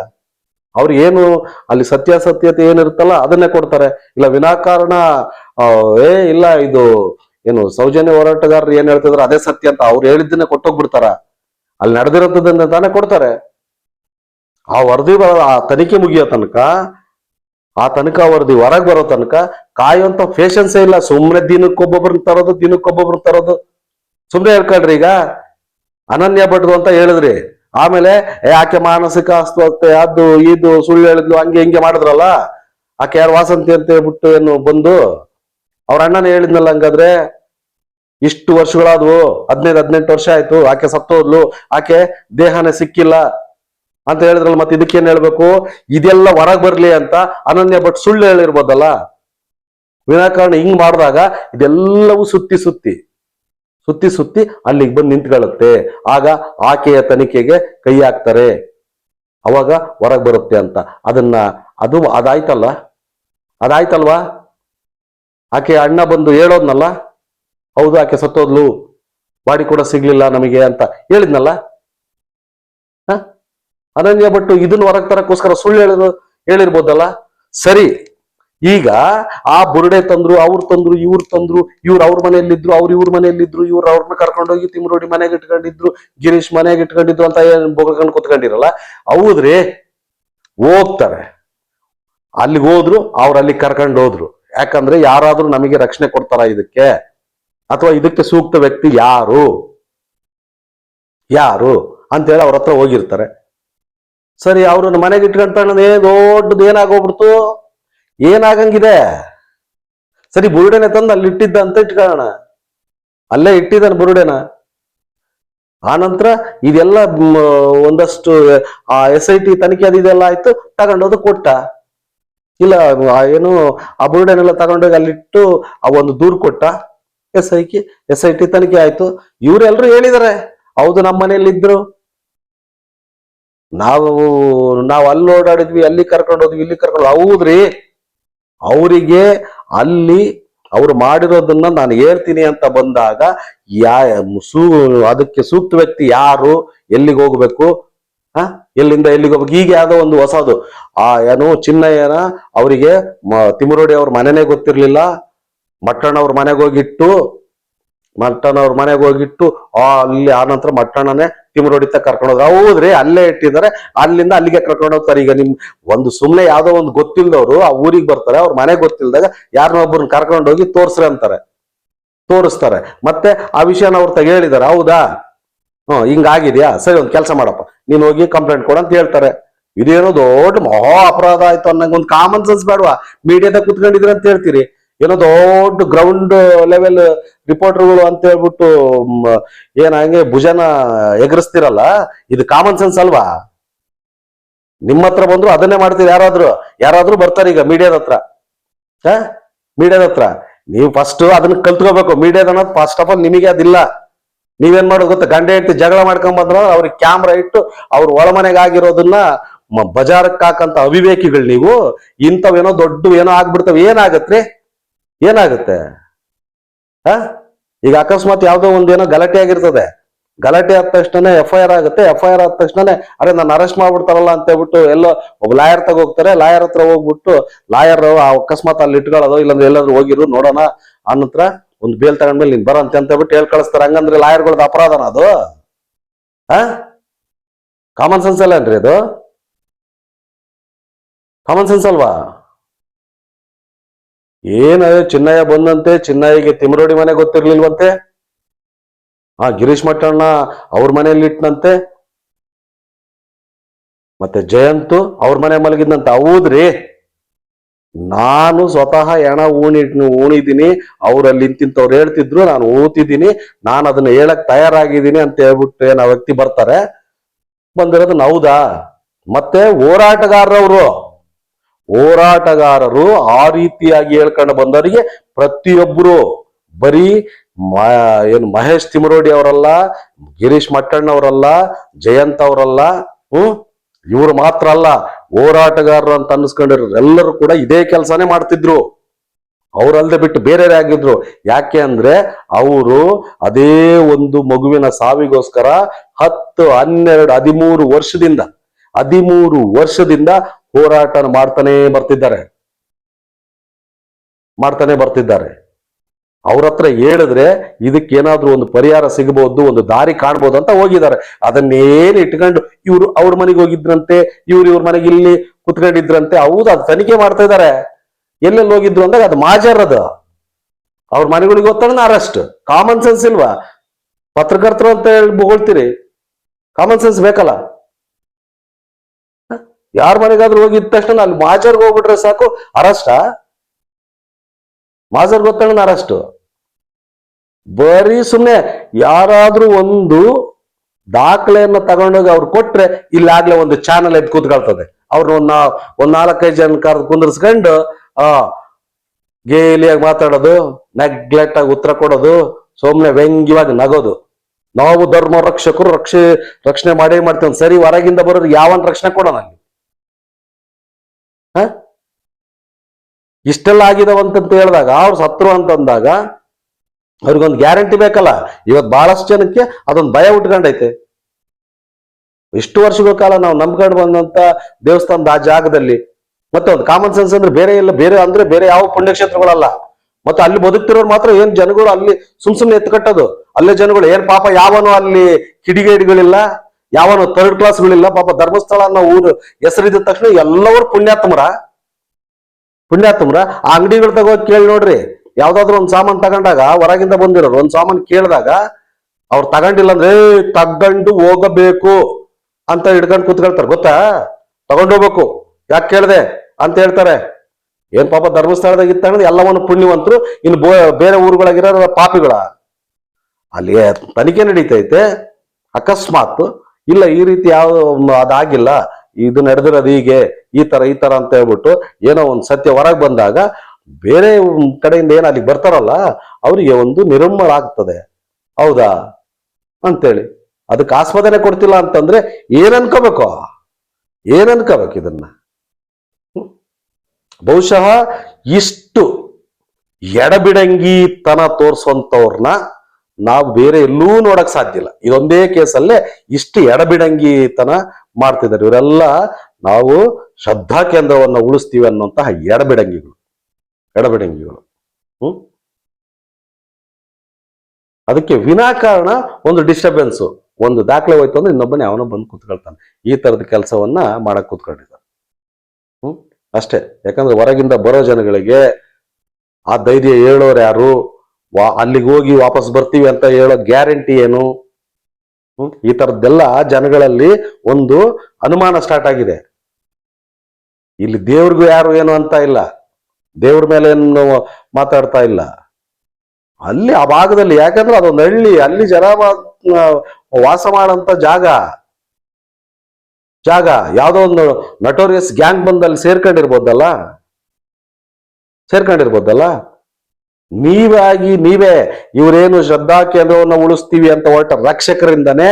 ಅವ್ರು ಏನು ಅಲ್ಲಿ ಸತ್ಯಾಸತ್ಯತೆ ಏನಿರುತ್ತಲ್ಲ ಅದನ್ನೇ ಕೊಡ್ತಾರೆ. ಇಲ್ಲ ವಿನಾಕಾರಣ ಏ, ಇಲ್ಲ ಇದು ಏನು ಸೌಜನ್ಯ ಹೋರಾಟಗಾರರು ಏನ್ ಹೇಳ್ತಿದ್ರು ಅದೇ ಸತ್ಯ ಅಂತ ಅವ್ರು ಹೇಳಿದ್ದನ್ನೇ ಕೊಟ್ಟೋಗ್ಬಿಡ್ತಾರ? ಅಲ್ಲಿ ನಡೆದಿರೋದನ್ನ ತಾನೇ ಕೊಡ್ತಾರೆ. ಆ ವರದಿ ಬರ- ಆ ತನಿಖೆ ಮುಗಿಯೋ ತನಕ, ಆ ತನಕ ವರದಿ ಹೊರಗೆ ಬರೋ ತನಕ ಕಾಯುವಂತ ಪೇಷನ್ಸೇ ಇಲ್ಲ. ಸುಮ್ಮನೆ ದಿನಕ್ಕೊಬ್ಬೊಬ್ರನ್ನ ತರೋದು ದಿನಕ್ಕೊಬ್ಬೊಬ್ರನ್ನ ತರೋದು. ಸುಮ್ಮನೆ ಹೇಳ್ಕೊಳ್ರಿ ಈಗ. ಅನನ್ಯ ಭಟ್ರು ಅಂತ ಹೇಳಿದ್ರಿ. ಆಮೇಲೆ ಆಕೆ ಮಾನಸಿಕ ಅಸ್ವಸ್ಥತೆ ಅದು, ಇದು, ಸುಳ್ಳು ಹೇಳಿದ್ಲು, ಹಂಗೆ ಹಿಂಗೆ ಮಾಡಿದ್ರಲ್ಲ. ಆಕೆ ಯಾರು ವಾಸಂತಿ ಅಂತ ಹೇಳ್ಬಿಟ್ಟು ಏನು ಬಂದು? ಅವ್ರ ಅಣ್ಣನ ಹೇಳಿದ್ನಲ್ಲ ಹಂಗಾದ್ರೆ ಇಷ್ಟು ವರ್ಷಗಳಾದವು, ಹದಿನೈದು, ಹದಿನೆಂಟು ವರ್ಷ ಆಯ್ತು, ಆಕೆ ಸತ್ತೋದ್ಲು, ಆಕೆ ದೇಹನೇ ಸಿಕ್ಕಿಲ್ಲ ಅಂತ ಹೇಳಿದ್ರಲ್ಲ, ಮತ್ತೆ ಇದಕ್ಕೇನ್ ಹೇಳ್ಬೇಕು? ಇದೆಲ್ಲ ಹೊರಗೆ ಬರ್ಲಿ ಅಂತ ಅನನ್ಯ ಭಟ್ ಸುಳ್ಳು ಹೇಳಿರ್ಬೋದಲ್ಲ? ವಿನಾಕಾರಣ ಹಿಂಗ್ ಮಾಡಿದಾಗ ಇದೆಲ್ಲವೂ ಸುತ್ತಿ ಸುತ್ತಿ ಸುತ್ತಿ ಸುತ್ತಿ ಅಲ್ಲಿಗೆ ಬಂದು ನಿಂತ್ಕೊಳ್ಳುತ್ತೆ. ಆಗ ಆಕೆಯ ತನಿಖೆಗೆ ಕೈ ಹಾಕ್ತಾರೆ. ಅವಾಗ ಹೊರಗೆ ಬರುತ್ತೆ ಅಂತ. ಅದನ್ನ, ಅದು ಅದಾಯ್ತಲ್ಲ? ಅದಾಯ್ತಲ್ವಾ? ಆಕೆ ಅಣ್ಣ ಬಂದು ಹೇಳೋದ್ನಲ್ಲ? ಹೌದು, ಆಕೆ ಸತ್ತೋದ್ಲು. ಬಾಡಿ ಕೂಡ ಸಿಗ್ಲಿಲ್ಲ ನಮಗೆ ಅಂತ ಹೇಳಿದ್ನಲ್ಲ? ಅನನ್ಯ ಭಟ್ಟು ಇದನ್ನ ಹೊರಗೆ ತರಕ್ಕೋಸ್ಕರ ಸುಳ್ಳು ಹೇಳಿದ್ರು ಹೇಳಿರ್ಬೋದಲ್ಲ? ಸರಿ, ಈಗ ಆ ಬುರುಡೆ ತಂದ್ರು, ಅವ್ರು ತಂದ್ರು, ಇವ್ರು ತಂದ್ರು, ಇವ್ರು ಅವ್ರ ಮನೆಯಲ್ಲಿದ್ರು, ಅವ್ರು ಇವ್ರ ಮನೆಯಲ್ಲಿದ್ರು, ಇವ್ರು ಅವ್ರನ್ನ ಕರ್ಕೊಂಡೋಗಿ ತಿಮ್ರೋಡಿ ಮನೆಗೆ ಇಟ್ಕೊಂಡಿದ್ರು, ಗಿರೀಶ್ ಮನೆಗೆ ಇಟ್ಕೊಂಡಿದ್ರು ಅಂತ ಬೊಗಳ್ಕೊಂಡು ಕುತ್ಕೊಂಡಿರಲ್ಲ? ಹೌದ್ರಿ, ಹೋಗ್ತಾರೆ. ಅಲ್ಲಿಗೆ ಹೋದ್ರು, ಅವ್ರು ಅಲ್ಲಿ ಕರ್ಕೊಂಡು ಹೋದ್ರು. ಯಾಕಂದ್ರೆ ಯಾರಾದ್ರೂ ನಮಗೆ ರಕ್ಷಣೆ ಕೊಡ್ತಾರ ಇದಕ್ಕೆ? ಅಥವಾ ಇದಕ್ಕೆ ಸೂಕ್ತ ವ್ಯಕ್ತಿ ಯಾರು? ಯಾರು? ಅಂತೇಳಿ ಅವ್ರ ಹತ್ರ ಹೋಗಿರ್ತಾರೆ. ಸರಿ, ಅವ್ರನ್ನ ಮನೆಗೆ ಇಟ್ಕೊಂತಾಳೆ ದೊಡ್ಡದು ಏನಾಗೋಗ್ಬಿಡ್ತು? ಏನಾಗಂಗಿದೆ? ಸರಿ, ಬುರುಡೆನೆ ತಂದು ಅಲ್ಲಿ ಇಟ್ಟಿದ್ದ ಅಂತ ಇಟ್ಕೊಳ್ಳೋಣ. ಅಲ್ಲೇ ಇಟ್ಟಿದ್ದಾನೆ ಬುರುಡೆನ. ಆನಂತರ ಇದೆಲ್ಲ ಒಂದಷ್ಟು, ಆ ಎಸ್ ಐ ಟಿ ತನಿಖೆ ಅದು ಇದೆಲ್ಲ ಆಯ್ತು ತಗೊಂಡೋದು ಕೊಟ್ಟ. ಇಲ್ಲ ಏನು, ಆ ಬುರುಡೆನೆಲ್ಲ ತಗೊಂಡೋಗಿ ಅಲ್ಲಿಟ್ಟು, ಆ ಒಂದು ದೂರು ಕೊಟ್ಟ. S I T S I T ತನಿಖೆ ಆಯ್ತು. ಇವರೆಲ್ಲರೂ ಹೇಳಿದ್ದಾರೆ ಹೌದು ನಮ್ಮ ಮನೆಯಲ್ಲಿ ಇದ್ರು ನಾವು ನಾವು ಅಲ್ಲಿ ಓಡಾಡಿದ್ವಿ, ಅಲ್ಲಿ ಕರ್ಕೊಂಡು ಹೋದ್ವಿ, ಇಲ್ಲಿ ಕರ್ಕೊಂಡು ಹೌದ್ರಿ. ಅವರಿಗೆ ಅಲ್ಲಿ ಅವ್ರು ಮಾಡಿರೋದನ್ನ ನಾನು ಹೇಳ್ತೀನಿ ಅಂತ ಬಂದಾಗ, ಯಾ, ಸೂ, ಅದಕ್ಕೆ ಸೂಕ್ತ ವ್ಯಕ್ತಿ ಯಾರು, ಎಲ್ಲಿಗೆ ಹೋಗ್ಬೇಕು? ಹ? ಎಲ್ಲಿಂದ ಎಲ್ಲಿಗೆ ಹೋಗ್ಬೇಕು? ಈಗ ಯಾವುದೋ ಒಂದು ಹೊಸದು. ಆ, ಏನು ಚಿನ್ನಯ್ಯನ ಅವರಿಗೆ ತಿಮರೋಡಿ ಅವ್ರ ಮನೆನೇ ಗೊತ್ತಿರ್ಲಿಲ್ಲ. ಮಟ್ಟಣ್ಣ ಅವ್ರ ಮನೆಗೆ ಹೋಗಿಟ್ಟು, ಮಟ್ಟಣ್ಣವ್ರ ಮನೆಗೆ ಹೋಗಿಟ್ಟು ಅಲ್ಲಿ ಆ ನಂತರ ಮಟ್ಟಣ್ಣನೇ ತಿಮರೋಡಿತ ಕರ್ಕೊಂಡು ಹೋದ್ರೆ. ಹೌದ್ರಿ, ಅಲ್ಲೇ ಇಟ್ಟಿದ್ದಾರೆ. ಅಲ್ಲಿಂದ ಅಲ್ಲಿಗೆ ಕರ್ಕೊಂಡು ಹೋಗ್ತಾರೆ. ಈಗ ನಿಮ್ ಒಂದು ಸುಮ್ನೆ ಯಾವ್ದೋ ಒಂದು ಗೊತ್ತಿಲ್ದವ್ರು ಆ ಊರಿಗೆ ಬರ್ತಾರೆ. ಅವ್ರ ಮನೆ ಗೊತ್ತಿಲ್ದಾಗ ಯಾರನ್ನೋ ಒಬ್ಬರನ್ನ ಕರ್ಕೊಂಡು ಹೋಗಿ ತೋರ್ಸ್ರಿ ಅಂತಾರೆ. ತೋರಿಸ್ತಾರೆ. ಮತ್ತೆ ಆ ವಿಷಯನ ಅವ್ರು ತಗ ಹೇಳಿದಾರೆ ಹೌದಾ? ಹ್ಮ್ ಹಿಂಗಾಗಿದ್ಯಾ? ಸರಿ, ಒಂದು ಕೆಲಸ ಮಾಡಪ್ಪ. ನೀನ್ ಹೋಗಿ ಕಂಪ್ಲೇಂಟ್ ಕೊಡು ಅಂತ ಹೇಳ್ತಾರೆ. ಇದೇನೋ ದೊಡ್ಡ ಮಹಾ ಅಪರಾಧ ಆಯ್ತು ಅನ್ನಂಗೆ ಒಂದು ಕಾಮನ್ ಸೆನ್ಸ್ ಬೇಡವಾ? ಮೀಡಿಯಾದಾಗ ಕುತ್ಕೊಂಡಿದ್ರಿ ಅಂತ ಹೇಳ್ತೀರಿ. ಏನೋ ದೊಡ್ಡ ಗ್ರೌಂಡ್ ಲೆವೆಲ್ ರಿಪೋರ್ಟರ್ಗಳು ಅಂತ ಹೇಳ್ಬಿಟ್ಟು ಏನ ಹಂಗೆ ಭುಜನ ಎಗರಿಸ್ತಿರಲ್ಲ, ಇದು ಕಾಮನ್ ಸೆನ್ಸ್ ಅಲ್ವಾ? ನಿಮ್ಮ ಹತ್ರ ಬಂದ್ರು ಅದನ್ನೇ ಮಾಡ್ತೀರಿ ಯಾರಾದ್ರೂ ಯಾರಾದ್ರೂ ಬರ್ತಾರೆ ಈಗ ಮೀಡಿಯಾದ ಹತ್ರ. ಮೀಡಿಯಾದ ಹತ್ರ. ನೀವು ಫಸ್ಟ್ ಅದನ್ನ ಕಲ್ತ್ಕೋಬೇಕು. ಮೀಡಿಯಾದ ಅನ್ನೋದು ಫಸ್ಟ್ ಆಫ್ ಆಲ್ ನಿಮಗೆ ಅದಿಲ್ಲ. ನೀವೇನ್ ಮಾಡೋದು ಗೊತ್ತಾ? ಗಂಡ ಹೆಂಡತಿ ಜಗಳ ಮಾಡ್ಕೊಂಡ್ ಬಂದ್ರ ಅವ್ರಿಗೆ ಕ್ಯಾಮ್ರಾ ಇಟ್ಟು ಅವ್ರ ಒಳಮನೆಗೆ ಆಗಿರೋದನ್ನ ಬಜಾರಕ್ಕೆ ಹಾಕಂತ ಅವಿವೇಕಿಗಳು ನೀವು ಇಂಥವೇನೋ ದೊಡ್ಡ ಏನೋ ಆಗ್ಬಿಡ್ತವೆ. ಏನಾಗತ್ರಿ ಏನಾಗುತ್ತೆ? ಹ? ಈಗ ಅಕಸ್ಮಾತ್ ಯಾವುದೋ ಒಂದೇನೋ ಗಲಾಟೆ ಆಗಿರ್ತದೆ. ಗಲಾಟೆ ಆದ ತಕ್ಷಣನೇ ಎಫ್ ಐ ಆರ್ ಆಗುತ್ತೆ. ಎಫ್ ಐ ಆರ್ ಆದ ತಕ್ಷಣನೇ, ಅರೆ, ನಾನು ಅರೆಸ್ಟ್ ಮಾಡ್ಬಿಡ್ತಾರಲ್ಲ ಅಂತ ಹೇಳ್ಬಿಟ್ಟು ಎಲ್ಲೋ ಒಬ್ಬ ಲಾಯರ್ ಹೋಗ್ತಾರೆ ಲಾಯರ್ ಹತ್ರ ಹೋಗ್ಬಿಟ್ಟು ಲಾಯರ್ ಅಕಸ್ಮಾತ್ ಅಲ್ಲಿ ಇಟ್ಕೊಳ್ಳೋದು, ಇಲ್ಲಾಂದ್ರೆ ಎಲ್ಲಾದ್ರೂ ಹೋಗಿರು, ನೋಡೋಣ ಅನ್ನತ್ರ ಒಂದು ಬೇಲ್ ತಗೊಂಡ್ಮೇಲೆ ನೀನ್ ಬರಂತೆ ಅಂತ ಹೇಳ್ಬಿಟ್ಟು ಹೇಳ್ ಕಳಿಸ್ತಾರೆ. ಹಂಗಂದ್ರೆ ಲಾಯರ್ಗಳದ್ದು ಅಪರಾಧನ ಅದು? ಹ? ಕಾಮನ್ ಸೆನ್ಸ್ ಏನ್ರಿ ಅದು? ಕಾಮನ್ ಸೆನ್ಸ್ ಅಲ್ವಾ? ಏನ ಚಿನ್ನಯ್ಯ ಬಂದಂತೆ, ಚಿನ್ನಯ್ಯಗೆ ತಿಮರೋಡಿ ಮನೆ ಗೊತ್ತಿರ್ಲಿಲ್ವಂತೆ? ಆ ಗಿರೀಶ್ ಮಠಣ್ಣ ಅವ್ರ ಮನೆಯಲ್ಲಿ ಇಟ್ನಂತೆ? ಮತ್ತೆ ಜಯಂತು ಅವ್ರ ಮನೆ ಮಲಗಿದ್ನಂತ? ಹೌದ್ರಿ. ನಾನು ಸ್ವತಃ ಹೆಣ ಊಣಿ ಉಣಿದೀನಿ ಅವ್ರಲ್ಲಿ ಇಂತಿಂತವ್ರು ಹೇಳ್ತಿದ್ರು, ನಾನು ಊತಿದ್ದೀನಿ ನಾನು ಅದನ್ನ ಹೇಳಕ್ ತಯಾರಾಗಿದ್ದೀನಿ ಅಂತ ಹೇಳ್ಬಿಟ್ಟು ಏನ ವ್ಯಕ್ತಿ ಬರ್ತಾರೆ. ಬಂದಿರೋದು ಹೌದಾ? ಮತ್ತೆ ಹೋರಾಟಗಾರರವರು. ಹೋರಾಟಗಾರರು ಆ ರೀತಿಯಾಗಿ ಹೇಳ್ಕೊಂಡು ಬಂದವರಿಗೆ ಪ್ರತಿಯೊಬ್ಬರು ಬರೀ ಏನು ಮಹೇಶ್ ತಿಮರೋಡಿ ಅವರಲ್ಲ, ಗಿರೀಶ್ ಮಟ್ಟಣ್ಣವರಲ್ಲ ಜಯಂತ್ ಅವರಲ್ಲ, ಹ್ಮ್? ಇವರು ಮಾತ್ರ ಅಲ್ಲ, ಹೋರಾಟಗಾರರು ಅಂತ ಅನ್ನಿಸ್ಕೊಂಡಿರೋ ಎಲ್ಲರೂ ಕೂಡ ಇದೇ ಕೆಲಸನೇ ಮಾಡ್ತಿದ್ರು. ಅವರಲ್ಲದೆ ಬಿಟ್ಟು ಬೇರೆ ಆಗಿದ್ರು. ಯಾಕೆ ಅಂದ್ರೆ ಅವರು ಅದೇ ಒಂದು ಮಗುವಿನ ಸಾವಿಗೋಸ್ಕರ ಹತ್ತು, ಹನ್ನೆರಡು, ಹದಿಮೂರು ವರ್ಷದಿಂದ ಹದಿಮೂರು ವರ್ಷದಿಂದ ಹೋರಾಟ ಮಾಡ್ತಾನೆ ಬರ್ತಿದ್ದಾರೆ. ಮಾಡ್ತಾನೆ ಬರ್ತಿದ್ದಾರೆ. ಅವ್ರ ಹತ್ರ ಹೇಳಿದ್ರೆ ಇದಕ್ಕೆ ಏನಾದ್ರೂ ಒಂದು ಪರಿಹಾರ ಸಿಗಬಹುದು ಒಂದು ದಾರಿ ಕಾಣ್ಬೋದು ಅಂತ ಹೋಗಿದ್ದಾರೆ. ಅದನ್ನೇನು ಇಟ್ಕೊಂಡು ಇವ್ರು ಅವ್ರ ಮನೆಗೆ ಹೋಗಿದ್ರಂತೆ, ಇವ್ರು ಇವ್ರ ಮನೆಗೆ ಇಲ್ಲಿ ಕುತ್ಕೊಂಡಿದ್ರಂತೆ, ಹೌದು, ಅದು ತನಿಖೆ ಮಾಡ್ತಾ ಇದ್ದಾರೆ. ಎಲ್ಲೆಲ್ಲಿ ಹೋಗಿದ್ರು ಅಂದಾಗ ಅದು ಮಾಜರ್ ಅದು ಅವ್ರ ಮನೆಗಳಿಗೆ ಗೊತ್ತಾಗ ಅರೆಸ್ಟ್ ಕಾಮನ್ ಸೆನ್ಸ್ ಇಲ್ವಾ? ಪತ್ರಕರ್ತರು ಅಂತ ಹೇಳಿ ಕಾಮನ್ ಸೆನ್ಸ್ ಬೇಕಲ್ಲ. ಯಾರ ಮನೆಗಾದ್ರೂ ಹೋಗಿದ ತಕ್ಷಣ ಅಲ್ಲಿ ಮಾಜರ್ಗೆ ಹೋಗ್ಬಿಟ್ರೆ ಸಾಕು ಅರೆಸ್ಟ ಮಾಜರ್ ಗೊತ್ತಣ್ಣ ಅರೆಸ್ಟ್ ಬರೀ ಸುಮ್ನೆ ಯಾರಾದ್ರೂ ಒಂದು ದಾಖಲೆಯನ್ನ ತಗೊಂಡೋಗಿ ಅವ್ರು ಕೊಟ್ರೆ ಇಲ್ಲಾಗ್ಲೇ ಒಂದು ಚಾನಲ್ ಎದ್ದು ಕೂತ್ಕೊಳ್ತದೆ. ಅವ್ರನ್ನ ಒಂದ್ ಒಂದ್ ನಾಲ್ಕೈದು ಜನ ಕರೆದು ಕುಂದರ್ಸ್ಕೊಂಡು, ಆ, ಗೇಲಿಯಾಗಿ ಮಾತಾಡೋದು ನೆಗ್ಲೆಕ್ಟ್ ಆಗಿ ಉತ್ತರ ಕೊಡೋದು, ಸುಮ್ನೆ ವ್ಯಂಗ್ಯವಾಗಿ ನಗೋದು. ನಾವು ಧರ್ಮ ರಕ್ಷಕರು ರಕ್ಷೆ, ರಕ್ಷಣೆ ಮಾಡೇ ಮಾಡ್ತೇವೆ. ಸರಿ ಹೊರಗಿಂದ ಬರೋರು ಯಾವನ್ ರಕ್ಷಣೆ ಕೊಡೋಣ ಹ? ಇಷ್ಟೆಲ್ಲ ಆಗಿದಾವಂತಂತ ಹೇಳಿದಾಗ, ಅವ್ರು ಸತ್ರು ಅಂತಂದಾಗ ಅವ್ರಿಗೊಂದು ಗ್ಯಾರಂಟಿ ಬೇಕಲ್ಲ. ಇವತ್ತು ಬಹಳಷ್ಟು ಜನಕ್ಕೆ ಅದೊಂದು ಭಯ ಉಟ್ಕೊಂಡೈತೆ. ಇಷ್ಟು ವರ್ಷಗಳ ಕಾಲ ನಾವು ನಂಬ್ಕೊಂಡು ಬಂದಂತ ದೇವಸ್ಥಾನದ ಆ ಜಾಗದಲ್ಲಿ, ಮತ್ತೆ ಒಂದು ಕಾಮನ್ ಸೆನ್ಸ್ ಅಂದ್ರೆ ಬೇರೆ ಎಲ್ಲ ಬೇರೆ ಅಂದ್ರೆ ಬೇರೆ ಯಾವ ಪುಣ್ಯಕ್ಷೇತ್ರಗಳಲ್ಲ. ಮತ್ತೆ ಅಲ್ಲಿ ಬದುಕ್ತಿರೋರು ಮಾತ್ರ ಏನ್ ಜನಗಳು ಅಲ್ಲಿ ಸುಮ್ ಸುಮ್ನೆ ಎತ್ಕಟ್ಟೋದು ಅಲ್ಲೇ ಜನಗಳು ಏನ್ ಪಾಪ ಯಾವನು ಅಲ್ಲಿ ಕಿಡಿಗೇಡಿಗಳಿಲ್ಲ, ಯಾವನು ಥರ್ಡ್ ಕ್ಲಾಸ್ಗಳಿಲ್ಲ ಪಾಪ ಧರ್ಮಸ್ಥಳ ಅನ್ನೋ ಊರು ಹೆಸರಿದ ತಕ್ಷಣ ಎಲ್ಲವರು ಪುಣ್ಯಾತ್ಮರ. ಪುಣ್ಯಾತ್ಮರ ಆ ಅಂಗಡಿಗಳು ತಗೋ ಕೇಳಿ ನೋಡ್ರಿ. ಯಾವ್ದಾದ್ರು ಒಂದ್ ಸಾಮಾನ್ ತಗೊಂಡಾಗ ಹೊರಗಿಂದ ಬಂದಿರೋರು ಒಂದ್ ಸಾಮಾನ್ ಕೇಳಿದಾಗ ಅವ್ರು ತಗೊಂಡಿಲ್ಲ ಅಂದ್ರೆ "ಏ, ತಗೊಂಡು ಹೋಗಬೇಕು ಅಂತ ಹಿಡ್ಕೊಂಡು ಕುತ್ಕೊಳ್ತಾರೆ. ಗೊತ್ತಾ? ತಗೊಂಡೋಗ್ಬೇಕು ಯಾಕೆ ಕೇಳಿದೆ? ಅಂತ ಹೇಳ್ತಾರೆ. ಏನ್ ಪಾಪ ಧರ್ಮಸ್ಥಳದಾಗ ಇತ್ತಂದ್ರೆ ಎಲ್ಲವನ್ನು ಪುಣ್ಯವಂತರು ಇನ್ನು ಬೇರೆ ಊರುಗಳಾಗಿರೋ ಪಾಪಿಗಳ. ಅಲ್ಲಿ ತನಿಖೆ ನಡೀತೈತೆ. ಅಕಸ್ಮಾತ್. ಇಲ್ಲ ಈ ರೀತಿ ಯಾವ ಅದಾಗಿಲ್ಲ. ಇದು ನಡೆದಿರೋದು ಹೀಗೆ, ಈ ತರ ಈ ತರ ಅಂತ ಹೇಳ್ಬಿಟ್ಟು ಏನೋ ಒಂದು ಸತ್ಯ ಹೊರಗೆ ಬಂದಾಗ ಬೇರೆ ಕಡೆಯಿಂದ ಏನು ಅಲ್ಲಿಗೆ ಬರ್ತಾರಲ್ಲ, ಅವರಿಗೆ ಒಂದು ನಿರ್ಮಲ ಆಗ್ತದೆ. ಹೌದಾ? ಅಂತೇಳಿ. ಅದಕ್ಕೆ ಆಸ್ವಾದನೆ ಕೊಡ್ತಿಲ್ಲ ಅಂತಂದ್ರೆ ಏನ್ ಅನ್ಕೋಬೇಕು? ಏನ್ ಅನ್ಕೋಬೇಕು ಇದನ್ನ? ಬಹುಶಃ ಇಷ್ಟು ಎಡಬಿಡಂಗಿತನ ತೋರ್ಸುವಂತವ್ರನ್ನ ನಾವು ಬೇರೆ ಎಲ್ಲೂ ನೋಡಕ್ ಸಾಧ್ಯ ಇಲ್ಲ. ಇದೊಂದೇ ಕೇಸಲ್ಲೇ ಇಷ್ಟು ಎಡಬಿಡಂಗಿತನ ಮಾಡ್ತಿದ್ದಾರೆ. ಇವರೆಲ್ಲ ನಾವು ಶ್ರದ್ಧಾ ಕೇಂದ್ರವನ್ನ ಉಳಿಸ್ತೀವಿ ಅನ್ನುವಂತಹ ಎಡಬಿಡಂಗಿಗಳು. ಎಡಬಿಡಂಗಿಗಳು. ಹ್ಮ್? ಅದಕ್ಕೆ ವಿನಾಕಾರಣ ಒಂದು ಡಿಸ್ಟರ್ಬೆನ್ಸ್. ಒಂದು ದಾಖಲೆ ಹೋಯ್ತು ಅಂದ್ರೆ ಇನ್ನೊಬ್ಬನೇ ಅವನ ಬಂದು ಕೂತ್ಕೊಳ್ತಾನೆ. ಈ ತರದ ಕೆಲಸವನ್ನ ಮಾಡಕ್ ಕೂತ್ಕೊಂಡಿದ್ದಾರೆ. ಹ್ಮ್? ಅಷ್ಟೇ. ಯಾಕಂದ್ರೆ ಹೊರಗಿಂದ ಬರೋ ಜನಗಳಿಗೆ ಆ ಧೈರ್ಯ ಹೇಳೋರು ಯಾರು? ವಾ ಅಲ್ಲಿಗೆ ಹೋಗಿ ವಾಪಸ್ ಬರ್ತೀವಿ ಅಂತ ಹೇಳೋ ಗ್ಯಾರಂಟಿ ಏನು? ಈ ತರದ್ದೆಲ್ಲ ಜನಗಳಲ್ಲಿ ಒಂದು ಅನುಮಾನ ಸ್ಟಾರ್ಟ್ ಆಗಿದೆ. ಇಲ್ಲಿ ದೇವ್ರಿಗೂ ಯಾರು ಏನು ಅಂತ ಇಲ್ಲ. ದೇವ್ರ ಮೇಲೆ ಏನು ಮಾತಾಡ್ತಾ ಇಲ್ಲ. ಅಲ್ಲಿ ಆ ಭಾಗದಲ್ಲಿ, ಯಾಕಂದ್ರೆ ಅದೊಂದು ಹಳ್ಳಿ, ಅಲ್ಲಿ ಜನ ವಾಸ ಮಾಡಂತ ಜಾಗ. ಜಾಗ, ಯಾವುದೋ ಒಂದು ನಟೋರಿಯಸ್ ಗ್ಯಾಂಗ್ ಬಂದಲ್ಲಿ ಸೇರ್ಕೊಂಡಿರ್ಬೋದಲ್ಲ? ಸೇರ್ಕೊಂಡಿರ್ಬೋದಲ್ಲ? ನೀವಾಗಿ ನೀವೇ ಇವರೇನು ಶ್ರದ್ಧಾ ಕೇಂದ್ರವನ್ನ ಉಳಿಸ್ತೀವಿ ಅಂತ ಹೊರಟ ರಕ್ಷಕರಿಂದನೇ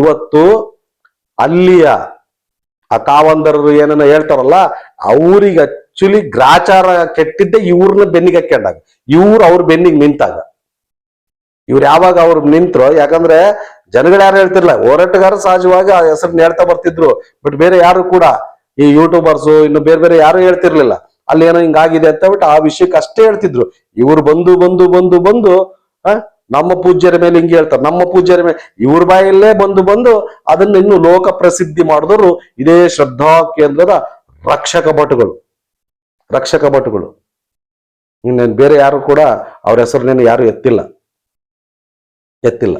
ಇವತ್ತು ಅಲ್ಲಿಯ ಆ ಕಾವಂದರರು ಏನನ್ನ ಹೇಳ್ತಾರಲ್ಲ, ಅವ್ರಿಗೆ ಆಕ್ಚುಲಿ ಗ್ರಾಚಾರ ಕೆಟ್ಟಿದ್ದೆ ಇವ್ರನ್ನ ಬೆನ್ನಿಗೆ ಹಾಕೊಂಡಾಗ ಇವ್ರು ಅವ್ರ ಬೆನ್ನಿಗೆ ನಿಂತಾಗ. ಇವ್ರು ಯಾವಾಗ ಅವ್ರು ನಿಂತ್ರು, ಯಾಕಂದ್ರೆ ಜನಗಳು ಯಾರು ಹೇಳ್ತಿರ್ಲಿಲ್ಲ ಹೋರಾಟಗಾರ ಸಹಜವಾಗಿ ಆ ಹೆಸರನ್ನ ಹೇಳ್ತಾ ಬರ್ತಿದ್ರು. ಬಟ್ ಬೇರೆ ಯಾರು ಕೂಡ ಈ ಯೂಟ್ಯೂಬರ್ಸು ಇನ್ನು ಬೇರೆ ಬೇರೆ ಯಾರು ಹೇಳ್ತಿರ್ಲಿಲ್ಲ. ಅಲ್ಲಿ ಏನೋ ಹಿಂಗಾಗಿದೆ ಅಂತ ಬಿಟ್ಟು ಆ ವಿಷಯಕ್ಕೆ ಅಷ್ಟೇ ಹೇಳ್ತಿದ್ರು. ಇವ್ರು ಬಂದು ಬಂದು ಬಂದು ಬಂದು ನಮ್ಮ ಪೂಜ್ಯರ ಮೇಲೆ ಹಿಂಗೆ ಹೇಳ್ತಾರೆ. ನಮ್ಮ ಪೂಜ್ಯರ ಮೇಲೆ ಇವ್ರ ಬಾಯಲ್ಲೇ ಬಂದು ಬಂದು ಅದನ್ನ ಇನ್ನು ಲೋಕ ಪ್ರಸಿದ್ಧಿ ಮಾಡಿದವರು ಇದೇ ಶ್ರದ್ಧಾ ಕೇಂದ್ರದ ರಕ್ಷಕ ಭಟುಗಳು. ರಕ್ಷಕ ಭಟುಗಳು. ಇನ್ನೇನು ಬೇರೆ ಯಾರು ಕೂಡ ಅವ್ರ ಹೆಸರನ್ನೇನು ಯಾರು ಎತ್ತಿಲ್ಲ. ಎತ್ತಿಲ್ಲ.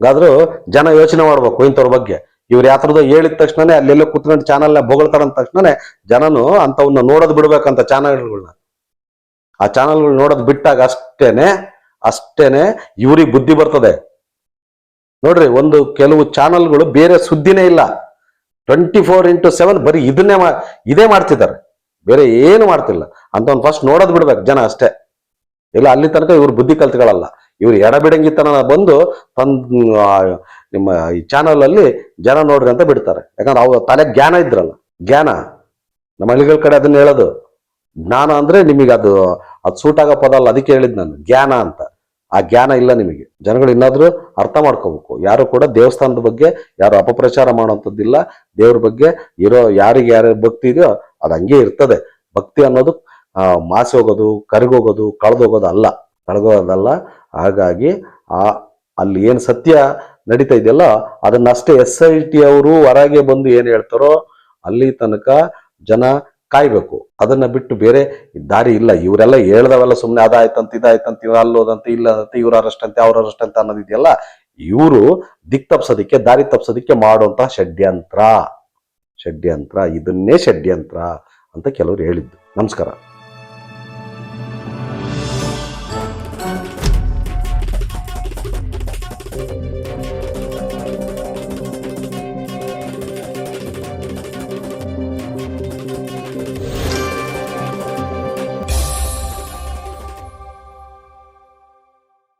ಹಾಗಾದ್ರೂ ಜನ ಯೋಚನೆ ಮಾಡ್ಬೇಕು, ಇಂಥವ್ರ ಬಗ್ಗೆ. ಇವ್ರು ಯಾತ್ರದ ಹೇಳಿದ ತಕ್ಷಣನೇ ಅಲ್ಲೆಲ್ಲ ಕುತ್ಕೊಂಡು ಚಾನಲ್ನ ಬೊಗಳ್ತಾರಂದ ತಕ್ಷಣನೇ ಜನನು ಅಂತವನ್ನ ನೋಡೋದ್ ಬಿಡ್ಬೇಕಂತ ಚಾನಲ್ಗಳನ್ನ ಆ ಚಾನಲ್ಗಳು ನೋಡೋದ್ ಬಿಟ್ಟಾಗ ಅಷ್ಟೇನೆ ಅಷ್ಟೇನೆ ಇವ್ರಿಗೆ ಬುದ್ಧಿ ಬರ್ತದೆ. ನೋಡ್ರಿ, ಒಂದು ಕೆಲವು ಚಾನಲ್ಗಳು ಬೇರೆ ಸುದ್ದಿನೇ ಇಲ್ಲ. ಟ್ವೆಂಟಿ ಫೋರ್ ಇಂಟು ಸೆವೆನ್ ಬರೀ ಇದನ್ನೇ ಮಾ, ಇದೇ ಮಾಡ್ತಿದ್ದಾರೆ. ಬೇರೆ ಏನು ಮಾಡ್ತಿಲ್ಲ. ಅಂತ ಒಂದು ಫಸ್ಟ್ ನೋಡೋದ್ ಬಿಡ್ಬೇಕು ಜನ ಅಷ್ಟೇ. ಇಲ್ಲ, ಅಲ್ಲಿ ತನಕ ಇವ್ರು ಬುದ್ಧಿ ಕಲ್ತ್ಕೊಳ್ಳಲ್ಲ ಇವ್ರು ಎಡಬಿಡಂಗಿತನ ಬಂದು ತಂದು ನಿಮ್ಮ ಈ ಚಾನಲ್ ಅಲ್ಲಿ ಜನ ನೋಡ್ರಿ ಅಂತ ಬಿಡ್ತಾರೆ. ಯಾಕಂದ್ರೆ ಅವ್ರ ತಲೆ ಜ್ಞಾನ ಇದ್ರಲ್ಲ. ಜ್ಞಾನ. ನಮ್ಮ ಹಳ್ಳಿಗಳ ಕಡೆ ಅದನ್ನ ಹೇಳೋದು. ಜ್ಞಾನ ಅಂದ್ರೆ ನಿಮಗೆ ಅದು ಅದು ಸೂಟ್ ಆಗೋ ಪದ ಅಲ್ಲ, ಅದಕ್ಕೆ ಹೇಳಿದ್ ನಾನು. ಜ್ಞಾನ ಅಂತ. ಆ ಜ್ಞಾನ ಇಲ್ಲ ನಿಮಗೆ. ಜನಗಳು ಇನ್ನಾದ್ರೂ ಅರ್ಥ ಮಾಡ್ಕೋಬೇಕು. ಯಾರು ಕೂಡ ದೇವಸ್ಥಾನದ ಬಗ್ಗೆ ಯಾರು ಅಪಪ್ರಚಾರ ಮಾಡುವಂಥದ್ದಿಲ್ಲ. ದೇವ್ರ ಬಗ್ಗೆ ಇರೋ, ಯಾರಿಗೆ ಯಾರು ಭಕ್ತಿ ಇದೆಯೋ ಅದು ಹಂಗೆ ಇರ್ತದೆ. ಭಕ್ತಿ ಅನ್ನೋದು ಮಾಸಿ ಹೋಗೋದು ಕರಿಗೋಗೋದು, ಕಳೆದೋಗೋದು ಅಲ್ಲ. ಕಳೆದೋಗೋದಲ್ಲ ಹಾಗಾಗಿ ಆ, ಅಲ್ಲಿ ಏನು ಸತ್ಯ ನಡೀತಾ ಇದೆಯಲ್ಲ, ಅದನ್ನಷ್ಟೇ ಎಸ್ ಐ ಟಿ ಅವರು ಹೊರಗೆ ಬಂದು ಏನು ಹೇಳ್ತಾರೋ ಅಲ್ಲಿ ತನಕ ಜನ ಕಾಯ್ಬೇಕು. ಅದನ್ನ ಬಿಟ್ಟು ಬೇರೆ ದಾರಿ ಇಲ್ಲ. ಇವರೆಲ್ಲ ಹೇಳ್ದವೆಲ್ಲ ಸುಮ್ಮನೆ ಅದಾಯ್ತಂತ, ಇದಾಯ್ತಂತ, ಇವ್ರು ಅಲ್ಲೋದಂತ ಇಲ್ಲದಂತ ಇವ್ರ ಅರೆಸ್ಟ್ ಅಂತೆ ಅವ್ರ ಅರೆಸ್ಟ್ ಅಂತ ಅನ್ನೋದಿದೆಯಲ್ಲ, ಇವರು ದಿಕ್ ತಪ್ಸೋದಕ್ಕೆ, ದಾರಿ ತಪ್ಸೋದಕ್ಕೆ ಮಾಡುವಂತಹ ಷಡ್ಯಂತ್ರ. ಷಡ್ಯಂತ್ರ, ಇದನ್ನೇ ಷಡ್ಯಂತ್ರ ಅಂತ ಕೆಲವರು ಹೇಳಿದ್ದು. ನಮಸ್ಕಾರ.